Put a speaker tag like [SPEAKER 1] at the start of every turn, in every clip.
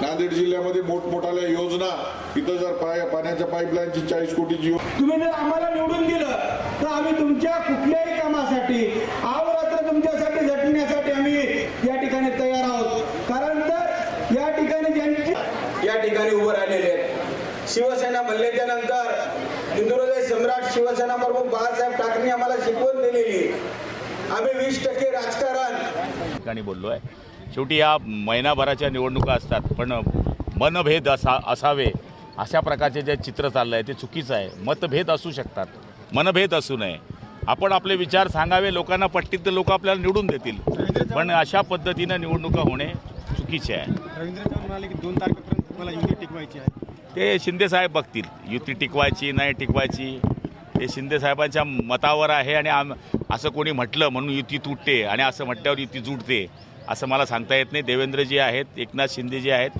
[SPEAKER 1] नांदेड जिल्ह्यामध्ये मोठमोठाल्या योजना. इथं जर पाय पाण्याच्या पाईपलाईनची चाळीस कोटीची योजना
[SPEAKER 2] तुम्ही जर आम्हाला निवडून दिलं तर आम्ही तुमच्या कुठल्याही कामासाठी अहोरात्र तुमच्यासाठी झटण्यासाठी आम्ही या ठिकाणी तयार आहोत. कारण तर या ठिकाणी ज्यांची या ठिकाणी उभं राहिलेले आहेत. शिवसेना म्हणल्याच्या नंतर हिंदुहृदय सम्राट शिवसेना प्रमुख बाळासाहेब ठाकरे आम्हाला शिकवण दिलेली आम्ही वीस टक्के राजकारण
[SPEAKER 3] ठिकाणी बोललो आहे शेवटी या महिनाभराच्या निवडणुका असतात पण मनभेद असा असावे अशा प्रकारचे जे चित्र चाललं आहे ते चुकीचं आहे. मतभेद असू शकतात. मनभेद असू नये. आपण आपले विचार सांगावे लोकांना पटतील तर लोक आपल्याला निवडून देतील. पण अशा पद्धतीनं निवडणुका होणे चुकीचे आहे.
[SPEAKER 4] रवींद्र म्हणाले की दोन तारखेपर्यंत तुम्हाला युती टिकवायची आहे.
[SPEAKER 3] ते शिंदेसाहेब बघतील. युती टिकवायची नाही टिकवायची ते शिंदेसाहेबांच्या मतावर आहे आणि आम असं कोणी म्हटलं म्हणून युती तुटते आणि असं म्हटल्यावर युती जुटते. असं मला सांगता येत नाही. देवेंद्रजी आहेत एकनाथ शिंदे जे आहेत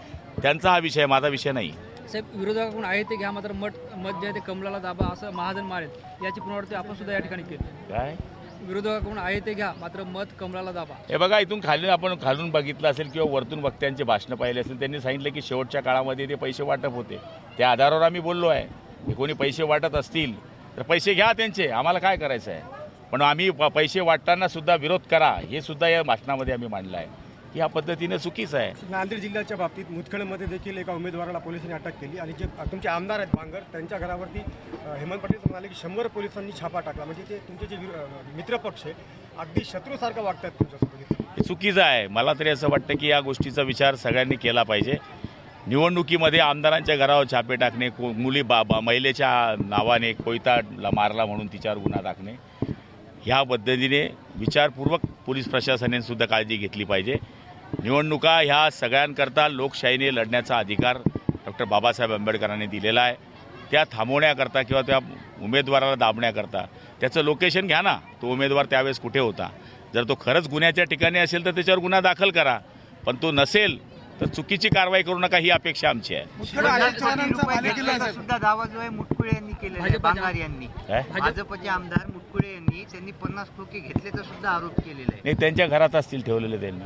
[SPEAKER 3] त्यांचा हा विषय माझा विषय नाही.
[SPEAKER 5] साहेब विरोधकाकडून आहे ते घ्या मात्र मत मत जे आहे ते कमलाला दाबा असं महाजन मारेल याची पुनरावृत्ती आपण सुद्धा या ठिकाणी केली.
[SPEAKER 3] काय?
[SPEAKER 5] विरोधकाकडून आहे ते घ्या मात्र मत कमलाला दाबा.
[SPEAKER 3] हे बघा इथून खाली आपण खालून बघितलं असेल किंवा वरतून वक्त्यांचे भाषणं पाहिले असेल त्यांनी सांगितलं की शेवटच्या काळामध्ये ते पैसे वाटप होते. त्या आधारावर आम्ही बोललो आहे. की कोणी पैसे वाटत असतील तर पैसे घ्या त्यांचे. आम्हाला काय करायचं आहे? पण आम्ही प- पैसे वाटताना सुद्धा विरोध करा हे सुद्धा या भाषणामध्ये आम्ही मांडलं आहे. की ह्या पद्धतीनं चुकीचं आहे.
[SPEAKER 4] नांदेड जिल्ह्याच्या बाबतीत मुदखेडमध्ये देखील एका उमेदवाराला पोलिसांनी अटक केली आणि जे तुमचे आमदार आहेत बांगर त्यांच्या घरावरती हेमंत पाटील म्हणाले की शंभर पोलिसांनी छापा टाकला. म्हणजे ते तुमचे जे मित्रपक्ष आहे अगदी शत्रूसारखं वागतात तुमच्यासोबत
[SPEAKER 3] हे चुकीचं आहे. मला तरी असं वाटतं की या गोष्टीचा विचार सगळ्यांनी केला पाहिजे. निवडणुकीमध्ये आमदारांच्या घरावर छापे टाकणे को मुली बा बा महिलेच्या नावाने कोयताला मारला म्हणून तिच्यावर गुन्हा टाकणे ह्या पद्धतीने विचारपूर्वक पोलीस प्रशासनाने सुद्धा काळजी घेतली पाहिजे. निवडणुका ह्या सगळ्यांकरता लोकशाहीने लढण्याचा अधिकार डॉक्टर बाबासाहेब आंबेडकरांनी दिलेला आहे. त्या थांबवण्याकरता किंवा त्या उमेदवाराला दाबण्याकरता. त्याचं लोकेशन घ्या ना. तो उमेदवार त्यावेळेस कुठे होता? जर तो खरंच गुन्ह्याच्या ठिकाणी असेल तर त्याच्यावर गुन्हा दाखल करा. पण तो नसेल तर चुकीची कारवाई करू नका ही अपेक्षा आमची आहे.
[SPEAKER 6] सुद्धा दावा जो आहे मुटकुळे यांनी केलेला आहे बांगार यांनी.
[SPEAKER 3] काय
[SPEAKER 6] भाजपचे आमदार मुटकुळे यांनी त्यांनी पन्नास खोके घेतल्याचा सुद्धा आरोप केलेला आहे
[SPEAKER 3] नाही त्यांच्या घरात असतील ठेवलेले त्यांनी.